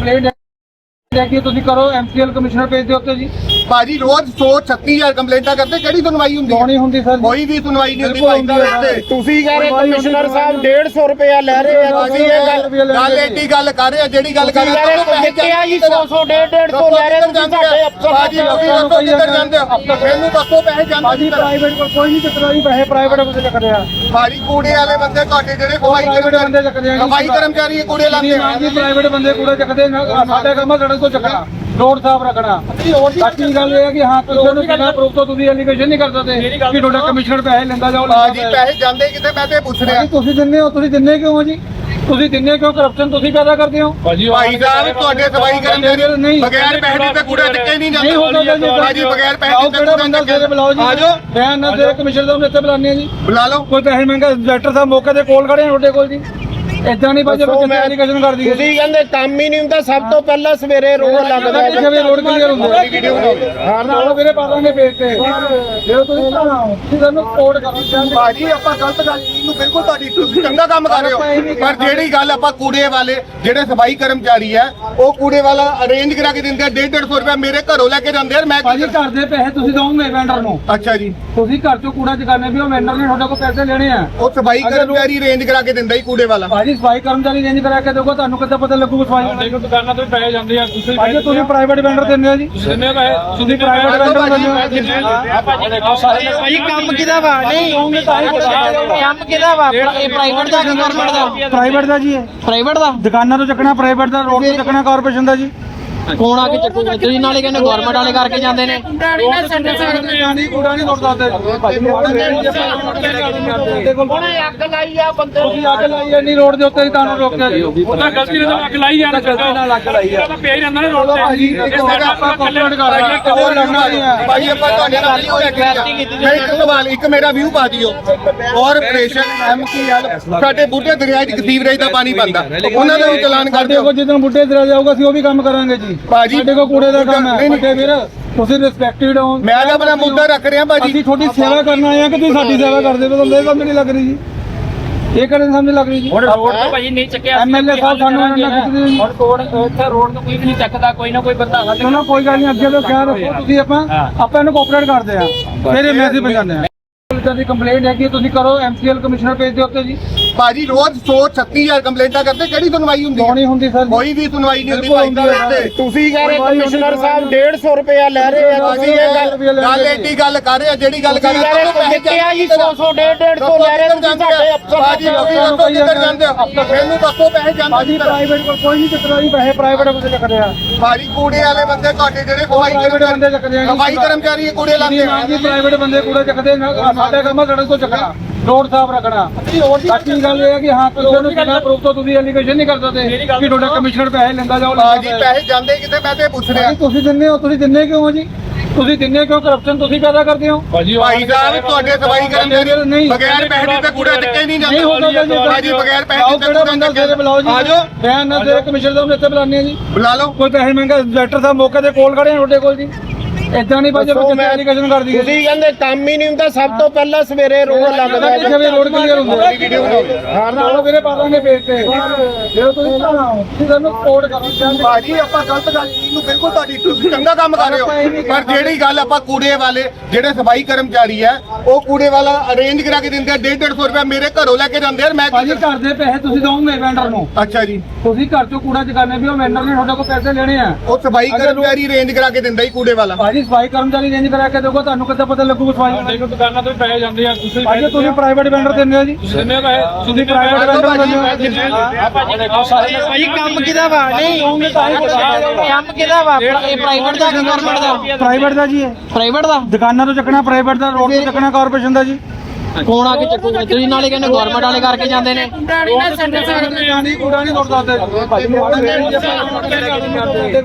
Complaint ਹੈ ਕਿ ਤੁਸੀਂ ਕਰੋ ਐਮਸੀਐਲ ਕਮਿਸ਼ਨਰ ਪੇਜ ਦੇ ਉੱਤੇ ਜੀ। ਭਾਜੀ ਰੋਜ਼ 100 36000 ਕੰਪਲੇਂਟਾਂ ਕਰਦੇ ਕਿਹੜੀ ਸੁਣਵਾਈ ਹੁੰਦੀ ਨਹੀਂ ਹੁੰਦੀ ਸਰ ਕੋਈ ਵੀ ਸੁਣਵਾਈ ਨਹੀਂ ਹੁੰਦੀ ਭਾਈ ਹੁੰਦੀ ਹੈ। ਸਾਹਿਬ। ਤੁਸੀਂ ਕਹ ਰਹੇ ਕਮਿਸ਼ਨਰ ਸਾਹਿਬ 150 ਰੁਪਇਆ ਲੈ ਰਹੇ ਆ ਤੁਸੀਂ ਇਹ ਗੱਲ ਗੱਲ ਏਡੀ ਗੱਲ ਕਰ ਰਹੇ ਆ ਜਿਹੜੀ ਗੱਲ ਕਰ ਤੁਸੀਂ ਕਹ ਰਹੇ ਆ ਜੀ 100 100 150 150 ਲੈ ਰਹੇ ਤੁਸੀਂ ਸਾਡੇ ਅਫਸਰ ਭਾਜੀ ਤੁਸੀਂ ਦੱਸੋ ਕਿੱਧਰ ਜਾਂਦੇ ਹੋ ਮੈਨੂੰ ਦੱਸੋ ਪੈਸੇ ਜਾਂਦੇ ਭਾਜੀ ਪ੍ਰਾਈਵੇਟ ਕੋਲ ਕੋਈ ਨਹੀਂ ਚੱਕਦਾ ਜੀ ਪੈਸੇ ਪ੍ਰਾਈਵੇਟ ਕੋਲ ਚੱਕਦੇ ਆ। ਭਾਜੀ ਕੂੜੇ ਵਾਲੇ ਬੰਦੇ ਤੁਹਾਡੇ ਜਿਹੜੇ ਸਫ਼ਾਈ ਪ੍ਰਾਈਵੇਟ ਬੰਦੇ ਚੱਕਦੇ ਆ। ਸਫ਼ਾਈ ਕਰਮਚਾਰੀ ਕੂੜੇ ਲਾਉਂਦੇ ਨਹੀਂ ਆ ਜੀ ਪ੍ਰਾਈਵੇਟ ਬੰਦੇ ਕੂੜਾ ਚੱਕਦੇ ਨੇ ਸਾਡੇ ਕੰਮ ਆ ਸੜਕ ਤੋਂ ਚੱਕਣਾ ਰੋਡ ਸਾਫ਼ ਰੱਖਣਾ। ਬਾਕੀ ਗੱਲ ਇਹ ਹੈ ਕਿ ਹਾਂ ਤੁਸੀਂ ਉਹਨੂੰ ਬਿਨਾਂ ਪ੍ਰੂਫ ਤੋਂ ਤੁਸੀਂ ਐਲੀਗੇਸ਼ਨ ਨਹੀਂ ਕਰ ਸਕਦੇ ਕਿ ਤੁਹਾਡਾ ਕਮਿਸ਼ਨਰ ਪੈਸੇ ਲੈਂਦਾ ਜਾਓ ਲੈਂਦਾ। ਭਾਜੀ ਪੈਸੇ ਜਾਂਦੇ ਕਿਤੇ ਮੈਂ ਤੇ ਪੁੱਛ ਰਿਹਾ। ਤੁਸੀਂ ਦਿੰਦੇ ਹੋ ਤੁਸੀਂ ਦਿੰਦੇ ਕਿਉਂ ਹੋ ਜੀ? ਤੁਸੀਂ ਦਿੰਦੇ ਕਿਉਂ ਕਰਪਸ਼ਨ ਤੁਸੀਂ ਪੈਦਾ ਕਰਦੇ ਹੋ? ਭਾਈ ਸਾਹਿਬ ਤੁਹਾਡੇ ਸਫ਼ਾਈ ਕਰਮਚਾਰੀ ਬਗੈਰ ਪੈਸੇ ਦਿੱਤੇ ਕੂੜਾ ਚੱਕੇ ਨਹੀਂ ਨਹੀਂ ਹੋ ਜਾਂਦਾ ਸਕਦਾ ਜੀ ਭਾਜੀ ਬਗੈਰ ਪੈਸੇ ਕਿਹੜਾ ਕੂੜਾ ਬੰਦਾ ਚੱਕੇ ਸਵੇਰੇ ਬੁਲਾਓ ਜੀ। ਆ ਜਾਓ ਬਿਆਨ ਨਾ ਦੇ ਕਮਿਸ਼ਨਰ ਸਾਹਿਬ ਨੂੰ ਇੱਥੇ ਆ ਜੀ। ਬੁਲਾ ਲਓ। ਕੋਈ ਪੈਸੇ ਮੰਗਾ ਡਾਇਰੈਕਟਰ ਸਾਹਿਬ ਮੌਕੇ ਤੇ ਕੋਲ ਖੜੇ ਆ ਤੁਹਾਡੇ ਕੋਲ ਜੀ। ਇਦਾਂ ਨਹੀਂ ਭਾਜੀ ਬੱਚੇ ਐਲੀਗੇਸ਼ਨ ਕਰ ਦਈਏ ਤੁਸੀਂ ਕਹਿੰਦੇ ਕੰਮ ਹੀ ਨਹੀਂ ਹੁੰਦਾ ਸਭ ਤੋਂ ਪਹਿਲਾਂ ਸਵੇਰੇ ਰੋਡ ਲੱਗਦਾ ਕਿੱਥੇ ਵੀ ਰੋਡ ਕਲੀਅਰ ਹੁੰਦਾ ਹਾਂ ਨਾਲ ਵੀਰੇ ਪਾ ਦਾਂਗੇ ਪੇਜ ਤੇ। ਜੇ ਤੁਸੀਂ ਬਣਾਓ ਤੁਸੀਂ ਸਾਨੂੰ ਕੋਡ ਕਰੋ। ਭਾਜੀ ਆਪਾਂ ਗਲਤ ਗੱਲ ਨੂੰ ਬਿਲਕੁਲ ਤੁਹਾਡੀ ਤੁਸੀਂ ਚੰਗਾ ਕੰਮ ਕਰ ਰਹੇ ਹੋ। ਪਰ ਜਿਹੜੀ ਗੱਲ ਆਪਾਂ ਕੂੜੇ ਵਾਲੇ ਜਿਹੜੇ ਸਫ਼ਾਈ ਕਰਮਚਾਰੀ ਆ ਉਹ ਕੂੜੇ ਵਾਲਾ ਅਰੇਂਜ ਕਰਾ ਕੇ ਦਿੰਦੇ ਆ 150 ਰੁਪਏ ਮੇਰੇ ਘਰੋਂ ਲੈ ਕੇ ਜਾਂਦੇ ਆ ਮੈਂ ਭਾਜੀ ਘਰ ਦੇ ਪੈਸੇ ਤੁਸੀਂ ਦੋਗੇ ਵੈਂਡਰ ਨੂੰ? ਅੱਛਾ ਜੀ। ਤੁਸੀਂ ਘਰ ਚੋਂ ਕੂੜਾ ਚਕਾਣੇ ਵੀ ਉਹ ਵੈਂਡਰ ਨੇ ਤੁਹਾਡੇ ਕੋਲ ਪੈਸੇ ਲੈਣੇ ਆ। ਉਹ ਸਫ਼ਾਈ ਕਰਮਚਾਰੀ ਅਰੇਂਜ ਕਰਾ ਕੇ ਦਿੰਦਾ ਹੀ ਕੂੜੇ ਵਾਲਾ। ਭਾਜੀ ਸਫ਼ਾਈ ਕਰਮਚਾਰੀ ਰੇਂਜ ਕਰਾ ਕੇ ਦੋਗਾ ਤੁਹਾਨੂੰ ਕਿੱਦਾਂ ਪਤਾ ਲੱਗੂਗਾ ਸਫ਼ਾਈ ਦੇਖੋ ਦੁਕਾਨਾਂ ਤੋਂ ਪੈਸੇ ਜਾਂਦੇ ਆ ਤੁਸੀਂ ਭਾਜੀ ਤੁਸੀਂ ਪ੍ਰਾਈਵੇਟ ਵੈਂਡਰ ਦਿੰਦੇ ਹੋ ਜੀ? ਜਿੰਨੇ ਪੈਸੇ ਤੁਸੀਂ ਪ੍ਰਾਈਵੇਟ ਵੈਂਡਰ ਦਿੰਦੇ ਹੋ। ਭਾਈ ਕੰਮ ਕਿਹਦਾ ਵਾ? ਨਹੀਂ ਕੰਮ ਕਿਹਦਾ ਵਾ? ਇਹ ਪ੍ਰਾਈਵੇਟ ਦਾ ਕਿ ਗਵਰਨਮੈਂਟ ਦਾ ਪ੍ਰਾਈਵੇਟ ਦਾ ਜੀ ਇਹ। ਪ੍ਰਾਈਵੇਟ ਦਾ? ਦੁਕਾਨਾਂ ਤੋਂ ਚੱਕਣਾ ਪ੍ਰਾਈਵੇਟ ਦਾ ਰੋਡ ਤੋਂ ਚੱਕਣਾ ਕਾਰਪੋਰੇਸ਼ਨ ਦਾ ਜੀ। ਕੌਣ ਆ ਕੇ ਚੱਕੂਗਾ ਤੁਸੀਂ ਨਾਲੇ ਕਹਿੰਦੇ ਗਵਰਨਮੈਂਟ ਵਾਲੇ ਕਰਕੇ ਜਾਂਦੇ ਨੇ। ਨਹੀਂ ਕੂੜਾ ਨਹੀਂ ਤੋੜ ਸਕਦੇ ਭਾਜੀ ਉਹਨੇ ਅੱਗ ਲਾਈ ਆ ਬੰਦੇ ਤੁਸੀਂ ਅੱਗ ਲਾਈ ਆ ਨਹੀਂ ਰੋਡ ਦੇ ਉੱਤੇ ਹੀ ਤੁਹਾਨੂੰ ਰੋਕਿਆ ਜੀ ਉਹਦਾ ਗਲਤੀ ਨਾਲ ਅੱਗ ਲਾਈ ਜਾਣਾ ਗਲਤੀ ਨਾਲ ਅੱਗ ਲਾਈ ਆ। ਪਿਆ ਹੀ ਰਹਿੰਦਾ ਨਾ ਰੋਡ ਤੇ। ਭਾਜੀ ਆਪਾਂ ਕੰਪਲੇਂਟ ਕਰ ਰਹੇ ਹਾਂ। ਕੋਈ ਲੜਨਾ ਨਹੀਂ ਹੈ। ਭਾਈ ਆਪਾਂ ਤੁਹਾਡੇ ਨਾਲ ਨਹੀਂ ਹੋਇਆ ਮੈਂ ਇੱਕ ਸਵਾਲ ਇੱਕ ਮੇਰਾ ਵਿਊ ਪਾ ਦਿਓ। ਕਾਰਪੋਰੇਸ਼ਨ ਐਮਕੀਐਲ ਸਾਡੇ ਬੁੱਢੇ ਦਰਿਆ 'ਚ ਸੀਵਰੇਜ ਦਾ ਪਾਣੀ ਬੰਦਾ ਉਹਨਾਂ ਦਾ ਵੀ ਚਲਾਨ ਕਰ ਦਿਓ। ਜਦੋਂ ਬੁੱਢੇ ਦਰਿਆ ਜਾਊਗਾ ਅਸੀਂ ਉਹ ਵੀ ਕੰਮ ਕਰਾਂਗੇ ਜੀ। ਭਾਜੀ, ਸਾਡੇ ਕੋਲ ਕੂੜੇ ਦਾ ਕੰਮ ਹੈ। ਨਹੀਂ, ਨਹੀਂ। ਵੱਡੇ ਵੀਰ ਤੁਸੀਂ ਰਿਸਪੈਕਟਡ ਹੋ ਮੈਂ ਤਾਂ ਆਪਣਾ ਮੁੱਦਾ ਰੱਖ ਰਿਹਾ ਭਾਜੀ। ਅਸੀਂ ਤੁਹਾਡੀ ਸੇਵਾ ਕਰਨ ਆਏ ਆ ਕਿ ਤੁਸੀਂ ਸਾਡੀ ਸੇਵਾ ਕਰਦੇ ਹੋ? ਤੁਹਾਨੂੰ ਇਹ ਸਮਝ ਨਹੀਂ ਲੱਗ ਰਹੀ ਜੀ। ਇਹ ਕਰਨ ਸਮਝ ਲੱਗ ਰਹੀ ਜੀ? ਹੁਣ ਰੋਡ ਤੋਂ ਭਾਜੀ ਨਹੀਂ ਚੱਕਿਆ ਐਮਐਲਏ ਸਾਹਿਬ ਸਾਨੂੰ ਇਹਨਾਂ ਜੀ ਹੁਣ ਰੋਡ ਇੱਥੇ ਰੋਡ ਤੋਂ ਕੋਈ ਵੀ ਨਹੀਂ ਚੱਕਦਾ ਕੋਈ ਨਾ ਕੋਈ ਬੰਦਾ ਸਾਡੇ ਚਲੋ ਕੋਈ ਗੱਲ ਨਹੀਂ ਅੱਗੇ ਤੋਂ ਖਿਆਲ ਰੱਖੋ ਤੁਸੀਂ ਆਪਾਂ। ਆਪਾਂ ਇਹਨੂੰ ਕੋਆਪਰੇਟ ਕਰਦੇ ਆ ਫਿਰ ਇਹ ਮੈਸੇਜ ਪਹੁੰਚਾਉਂਦੇ ਆ ਪੁਲਿਸ ਦੀ ਕੰਪਲੇਂਟ ਹੈ ਕਿ ਤੁਸੀਂ ਕਰੋ ਐਮਸੀਐਲ ਕਮਿਸ਼ਨਰ ਭੇਜ ਦਿਓ ਉੱਤੇ ਜੀ। ਭਾਜੀ ਰੋਜ਼ 100 36000 ਕੰਪਲੇਂਟਾਂ ਕਰਦੇ ਕਿਹੜੀ ਸੁਣਵਾਈ ਹੁੰਦੀ ਨਹੀਂ ਹੁੰਦੀ ਸਰ ਕੋਈ ਵੀ ਸੁਣਵਾਈ ਨਹੀਂ ਹੁੰਦੀ ਭਾਈ ਹੁੰਦੀ ਹੈ। ਸਾਹਿਬ ਤੁਸੀਂ ਕਹ ਰਹੇ ਕਮਿਸ਼ਨਰ ਸਾਹਿਬ 150 ਰੁਪਇਆ ਲੈ ਰਹੇ ਆ ਤੁਸੀਂ ਇਹ ਗੱਲ ਗੱਲ ਏਡੀ ਗੱਲ ਕਰ ਰਹੇ ਆ ਜਿਹੜੀ ਗੱਲ ਕਰ ਤੁਸੀਂ ਕਹ ਰਹੇ ਆ ਜੀ 100 100 150 ਲੈ ਰਹੇ ਤੁਸੀਂ ਸਾਡੇ ਅਫਸਰ ਭਾਜੀ ਤੁਸੀਂ ਦੱਸੋ ਕਿੱਧਰ ਜਾਂਦੇ ਹੋ ਮੈਨੂੰ ਦੱਸੋ ਪੈਸੇ ਜਾਂਦੇ ਭਾਜੀ ਕਿੱਧਰ? ਪ੍ਰਾਈਵੇਟ ਕੋਲ ਕੋਈ ਨਹੀਂ ਚੱਕਦਾ ਜੀ ਪੈਸੇ ਪ੍ਰਾਈਵੇਟ ਕੋਲ ਚੱਕਦੇ ਆ। ਭਾਜੀ ਕੂੜੇ ਵਾਲੇ ਬੰਦੇ ਤੁਹਾਡੇ ਜਿਹੜੇ ਸਫ਼ਾਈ ਪ੍ਰਾਈਵੇਟ ਬੰਦੇ ਚੱਕਦੇ ਆ ਜੀ। ਸਫ਼ਾਈ ਕਰਮਚਾਰੀ ਕੂੜੇ ਲਾਉਂਦੇ ਆ। ਜੀ ਪ੍ਰਾਈਵੇਟ ਬੰਦੇ ਕੂੜਾ ਚੱਕਦੇ ਆਹ ਸਾਡੇ ਕੰਮ ਆ ਸੜਕ ਤੋਂ ਚੱਕਣਾ। ਰੋਡ ਸਾਫ਼ ਰੱਖਣਾ। ਬਾਕੀ ਗੱਲ ਇਹ ਹੈ ਕਿ ਹਾਂ ਤੁਸੀਂ ਉਹਨੂੰ ਬਿਨਾਂ ਪ੍ਰੂਫ ਤੋਂ ਤੁਸੀਂ ਐਲੀਗੇਸ਼ਨ ਨਹੀਂ ਕਰ ਸਕਦੇ ਕਿ ਤੁਹਾਡਾ ਕਮਿਸ਼ਨਰ ਪੈਸੇ ਲੈਂਦਾ ਜਾਓ ਭਾਜੀ ਪੈਸੇ। ਜਾਂਦੇ ਕਿਤੇ ਮੈਂ ਤੇ ਪੁੱਛ ਰਿਹਾ। ਤੁਸੀਂ ਦਿੰਦੇ ਹੋ ਤੁਸੀਂ ਦਿੰਦੇ ਕਿਉਂ ਹੋ ਜੀ? ਤੁਸੀਂ ਦਿੰਦੇ ਕਿਉਂ ਕਰਪਸ਼ਨ ਤੁਸੀਂ ਪੈਦਾ ਕਰਦੇ ਹੋ? ਭਾਈ ਸਾਹਿਬ ਤੁਹਾਡੇ ਸਫ਼ਾਈ ਕਰਮਚਾਰੀ ਨਹੀਂ। ਬਗੈਰ ਪੈਸੇ ਦਿੱਤੇ ਕੂੜਾ ਚੱਕੇ ਨਹੀਂ ਨਹੀਂ ਹੋ ਜਾਂਦਾ ਸਕਦਾ ਜੀ ਭਾਜੀ ਬਗੈਰ ਪੈਸੇ ਦਿੱਤੇ ਕਿਹੜਾ ਕੂੜਾ ਸਵੇਰੇ ਬੁਲਾਓ ਜੀ। ਆ ਜਾਓ। ਬਿਆਨ ਨਾ ਦੇ ਕਮਿਸ਼ਨਰ ਸਾਹਿਬ ਨੂੰ ਇੱਥੇ ਬੁਲਾਉਂਦੇ ਆ ਜੀ। ਬੁਲਾ ਲਓ। ਕੋਈ ਪੈਸੇ ਮੰਗਾ ਡਾਇਰੈਕਟਰ ਸਾਹਿਬ ਮੌਕੇ ਤੇ ਕੋਲ ਖੜੇ ਆ ਤੁਹਾਡੇ ਕੋਲ ਜੀ। ਇਦਾਂ ਨਹੀਂ ਭਾਜੀ ਬੱਚੇ ਐਲੀਗੇਸ਼ਨ ਕਰ ਦਈਏ ਤੁਸੀਂ ਕਹਿੰਦੇ ਕੰਮ ਹੀ ਨਹੀਂ ਹੁੰਦਾ ਸਭ ਤੋਂ ਪਹਿਲਾਂ ਸਵੇਰੇ ਰੋਡ ਲੱਗਦਾ ਕਿੱਥੇ ਵੀ ਰੋਡ ਕਲੀਅਰ ਹੁੰਦਾ ਹਾਂ ਨਾਲ ਵੀਰੇ ਪਾ ਦਾਂਗੇ ਪੇਜ ਤੇ। ਜੇ ਤੁਸੀਂ ਬਣਾਓ ਤੁਸੀਂ ਸਾਨੂੰ ਕੋਡ ਕਰੋ। ਭਾਜੀ ਆਪਾਂ ਗਲਤ ਗੱਲ ਨਹੀਂ ਨੂੰ ਬਿਲਕੁਲ ਤੁਹਾਡੀ ਤੁਸੀਂ ਚੰਗਾ ਕੰਮ ਕਰ ਰਹੇ ਹੋ। ਪਰ ਜਿਹੜੀ ਗੱਲ ਆਪਾਂ ਕੂੜੇ ਵਾਲੇ ਜਿਹੜੇ ਸਫ਼ਾਈ ਕਰਮਚਾਰੀ ਆ ਉਹ ਕੂੜੇ ਵਾਲਾ ਅਰੇਂਜ ਕਰਾ ਕੇ ਦਿੰਦੇ ਆ 150 ਰੁਪਏ ਮੇਰੇ ਘਰੋਂ ਲੈ ਕੇ ਜਾਂਦੇ ਆ ਮੈਂ ਭਾਜੀ ਘਰ ਦੇ ਪੈਸੇ ਤੁਸੀਂ ਦੋਗੇ ਵੈਂਡਰ ਨੂੰ? ਅੱਛਾ ਜੀ। ਤੁਸੀਂ ਘਰ ਚੋਂ ਕੂੜਾ ਚਕਾਣੇ ਵੀ ਉਹ ਵੈਂਡਰ ਨੇ ਤੁਹਾਡੇ ਕੋਲ ਪੈਸੇ ਲੈਣੇ ਆ। ਉਹ ਸਫ਼ਾਈ ਕਰਮਚਾਰੀ ਅਰੇਂਜ ਕਰਾ ਕੇ ਦਿੰਦਾ ਹੀ ਕੂੜੇ ਵਾਲਾ। ਭਾਜੀ ਸਫ਼ਾਈ ਕਰਮਚਾਰੀ ਰੇਂਜ ਕਰਾ ਕੇ ਦੋਗਾ ਤੁਹਾਨੂੰ ਕਿੱਦਾਂ ਪਤਾ ਲੱਗੂਗਾ ਸਫ਼ਾਈ ਦੇਖੋ ਦੁਕਾਨਾਂ ਤੋਂ ਵੀ ਪੈਸੇ ਜਾਂਦੇ ਆ ਤੁਸੀਂ ਭਾਜੀ ਤੁਸੀਂ ਪ੍ਰਾਈਵੇਟ ਵੈਂਡਰ ਦਿੰਦੇ ਹੋ ਜੀ? ਜਿੰਨੇ ਪੈਸੇ ਤੁਸੀਂ ਪ੍ਰਾਈਵੇਟ ਵੈਂਡਰ ਦਿੰਦੇ ਹੋ। ਭਾਈ ਕੰਮ ਕਿਹਦਾ ਵਾ? ਨਹੀਂ ਕੰਮ ਕਿਹਦਾ ਵਾ? ਇਹ ਪ੍ਰਾਈਵੇਟ ਦਾ ਕਿ ਗਵਰਨਮੈਂਟ ਦਾ ਪ੍ਰਾਈਵੇਟ ਦਾ ਜੀ। ਇਹ ਪ੍ਰਾਈਵੇਟ ਦਾ ਦੁਕਾਨਾਂ ਤੋਂ ਚੱਕਣਾ ਪ੍ਰਾਈਵੇਟ ਦਾ ਰੋਡ ਤੋਂ ਚੱਕਣਾ ਕਾਰਪੋਰੇਸ਼ਨ ਦਾ ਜੀ। ਕੌਣ ਆ ਕੇ ਚੱਕੂਗਾ ਤੁਸੀਂ ਨਾਲੇ ਕਹਿੰਦੇ ਗਵਰਨਮੈਂਟ ਵਾਲੇ ਕਰਕੇ ਜਾਂਦੇ ਨੇ। ਨਹੀਂ ਕੂੜਾ ਨਹੀਂ ਤੋੜ ਸਕਦੇ ਭਾਜੀ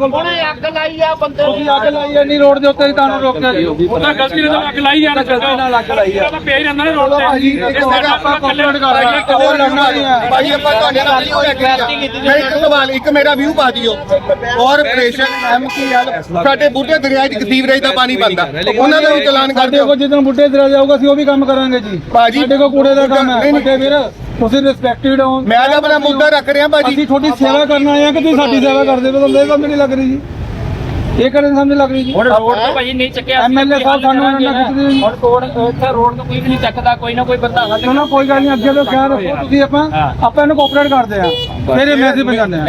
ਉਹਨੇ ਅੱਗ ਲਾਈ ਆ ਬੰਦੇ ਤੁਸੀਂ ਅੱਗ ਲਾਈ ਆ ਨਹੀਂ ਰੋਡ ਦੇ ਉੱਤੇ ਤੁਹਾਨੂੰ ਰੋਕਿਆ ਜੀ। ਉਹਦਾ ਗਲਤੀ ਨਾਲ ਅੱਗ ਲਾਈ ਜਾਣਾ ਗਲਤੀ ਨਾਲ ਅੱਗ ਲਾਈ ਆ। ਪਿਆ ਹੀ ਰਹਿੰਦਾ ਨਾ ਰੋਡ ਤੇ। ਭਾਜੀ ਇੱਕ ਵਾਰ ਆਪਾਂ ਕੰਪਲੇਂਟ ਕਰ ਰਹੇ ਹਾਂ। ਕੋਈ ਲੜਨਾ ਨਹੀਂ ਹੈ। ਭਾਈ ਆਪਾਂ ਤੁਹਾਡੇ ਨਾਲ ਨਹੀਂ ਹੋਇਆ ਮੈਂ ਇੱਕ ਸਵਾਲ ਇੱਕ ਮੇਰਾ ਵਿਊ ਪਾ ਦਿਓ। ਕਾਰਪੋਰੇਸ਼ਨ ਐਮਕੀਐਲ ਸਾਡੇ ਬੁੱਢੇ ਦਰਿਆ 'ਚ ਸੀਵਰੇਜ ਦਾ ਪਾਣੀ ਬੰਦਾ ਉਹਨਾਂ ਦਾ ਵੀ ਚਲਾਨ ਕਰ ਦਿਓ। ਕੋਲ ਜਦੋਂ ਬੁੱਢੇ ਦਰਿਆ ਜਾਊਗਾ ਅਸੀਂ ਉਹ ਵੀ ਕੰਮ ਕਰਾਂਗੇ ਜੀ। ਭਾਜੀ, ਸਾਡੇ ਕੋਲ ਕੂੜੇ ਦਾ ਕੰਮ ਹੈ। ਨਹੀਂ, ਨਹੀਂ। ਵੀਰ ਤੁਸੀਂ ਰਿਸਪੈਕਟਡ ਹੋ। ਮੈਂ ਤਾਂ ਆਪਣਾ ਮੁੱਦਾ ਰੱਖ ਰਿਹਾ ਭਾਜੀ। ਅਸੀਂ ਤੁਹਾਡੀ ਸੇਵਾ ਕਰਨ ਆਏ ਆ ਕਿ ਤੁਸੀਂ ਸਾਡੀ ਸੇਵਾ ਕਰਦੇ ਹੋ? ਤੁਹਾਨੂੰ ਇਹ ਸਮਝ ਨਹੀਂ ਲੱਗ ਰਹੀ ਜੀ। ਇਹ ਕਰਨ ਸਮਝ ਲੱਗ ਰਹੀ ਜੀ? ਹੁਣ ਰੋਡ ਤੋਂ ਭਾਜੀ ਨਹੀਂ ਚੱਕਿਆ MLA ਸਾਹਿਬ ਸਾਨੂੰ ਖਿੱਚਦੇ ਜੀ। ਹੁਣ ਰੋਡ ਇੱਥੇ ਰੋਡ ਤੋਂ ਕੋਈ ਵੀ ਨਹੀਂ ਚੱਕਦਾ ਕੋਈ ਨਾ ਕੋਈ ਬੰਦਾ ਹੱਲ ਚਲੋ ਕੋਈ ਗੱਲ ਨਹੀਂ ਅੱਗੇ ਤੋਂ ਖਿਆਲ ਰੱਖੋ ਤੁਸੀਂ ਆਪਾਂ ਆਪਾਂ ਇਹਨੂੰ ਕੋਆਪਰੇਟ ਕਰਦੇ ਆ ਫਿਰ ਇਹ ਮੈਸੇਜ ਪਹੁੰਚਾਉਂਦੇ ਆ